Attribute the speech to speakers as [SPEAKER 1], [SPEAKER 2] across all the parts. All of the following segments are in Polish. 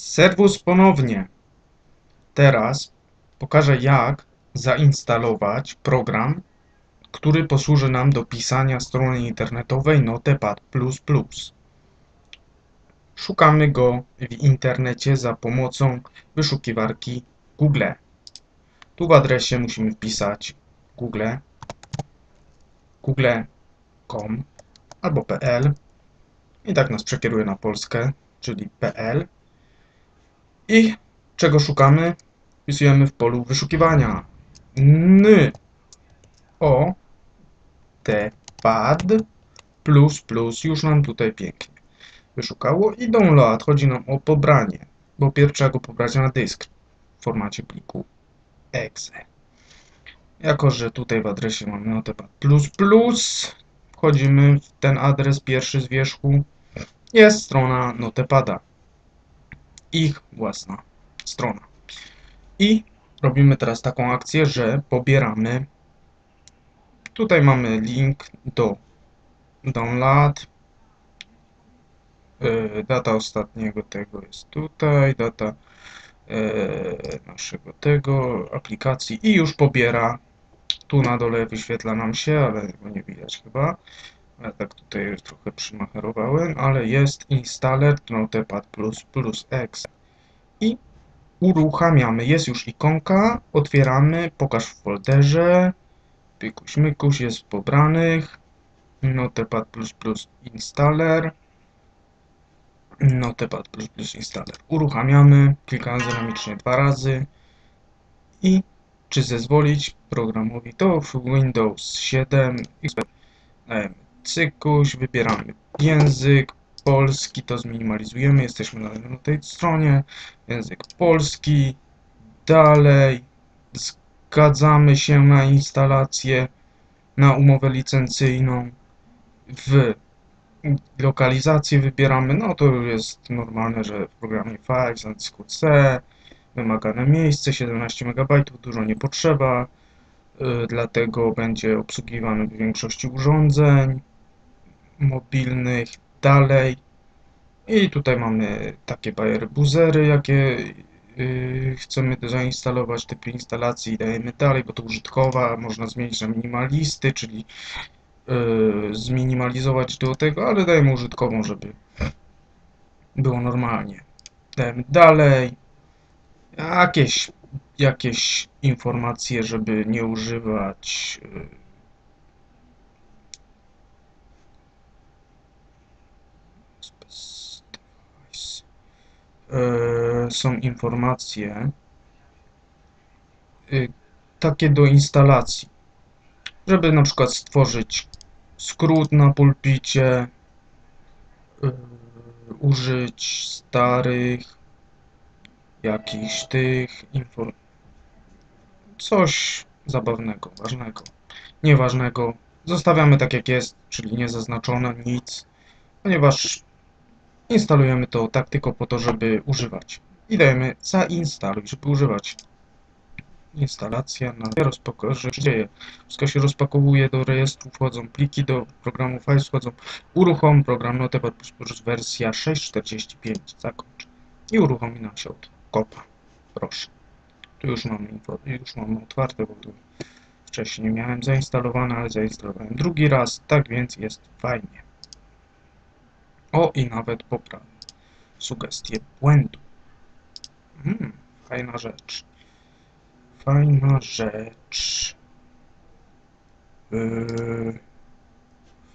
[SPEAKER 1] Serwus ponownie. Teraz pokażę jak zainstalować program, który posłuży nam do pisania strony internetowej Notepad++. Szukamy go w internecie za pomocą wyszukiwarki Google. Tu w adresie musimy wpisać Google, google.com albo pl i tak nas przekieruje na Polskę, czyli pl. I czego szukamy? Wpisujemy w polu wyszukiwania. N. O t pad plus plus już nam tutaj pięknie wyszukało. I download chodzi nam o pobranie bo pierw trzeba go pobrać na dysk w formacie pliku exe jako że tutaj w adresie mamy notepad plus plus wchodzimy w ten adres pierwszy z wierzchu. Jest strona notepada ich własna strona. I robimy teraz taką akcję, że pobieramy. Tutaj mamy link do download. Yy, data ostatniego tego jest tutaj data yy, naszego tego aplikacji i już pobiera. Tu na dole wyświetla nam się, ale nie widać chyba ja tak tutaj trochę przymacherowałem, ale jest installer notepad++ exe i uruchamiamy. Jest już ikonka, otwieramy, pokaż w folderze, pykuś mykuś, jest w pobranych, Notepad++ installer, Notepad++ installer. Uruchamiamy, klikając dynamicznie dwa razy i czy zezwolić programowi to w Windows 7 XP. Dajemy cykuś, wybieramy język, polski, to zminimalizujemy, jesteśmy na, tej stronie, język polski, dalej, zgadzamy się na instalację, na umowę licencyjną, w lokalizację wybieramy, no to jest normalne, że w programie Files dysku C, wymagane miejsce, 17 MB, dużo nie potrzeba, yy, dlatego będzie obsługiwany w większości urządzeń mobilnych, dalej. I tutaj mamy takie bajery buzery, jakie yy, chcemy zainstalować, typy instalacji dajemy dalej, bo to użytkowa, można zmienić na minimalisty, czyli yy, zminimalizować do tego, ale dajemy użytkową, żeby było normalnie. Dajemy dalej. Jakieś, jakieś informacje, żeby nie używać yy, Yy, są informacje yy, takie do instalacji, żeby na przykład stworzyć skrót na pulpicie, yy, użyć starych jakichś tych inform coś zabawnego, ważnego, nieważnego. Zostawiamy tak jak jest, czyli niezaznaczone, nic, ponieważ Instalujemy to tak tylko po to, żeby używać. I dajemy zainstaluj, żeby używać. Instalacja na rozpakowanie się dzieje. Wszystko się rozpakowuje do rejestru, wchodzą pliki do programu Files, wchodzą uruchom program Notepad++ wersja 6.45. Zakończ. I uruchomi nam się od kopa. Proszę. Tu już mam, już mam otwarte, bo tu wcześniej miałem zainstalowane, ale zainstalowałem drugi raz, tak więc jest fajnie. O, i nawet poprawia sugestie błędu. Hmm, fajna rzecz. Fajna rzecz. Yy,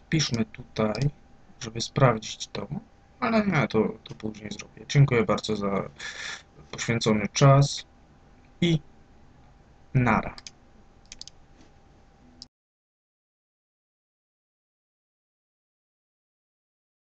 [SPEAKER 1] wpiszmy tutaj, żeby sprawdzić to, ale nie, to, to później zrobię. Dziękuję bardzo za poświęcony czas i nara.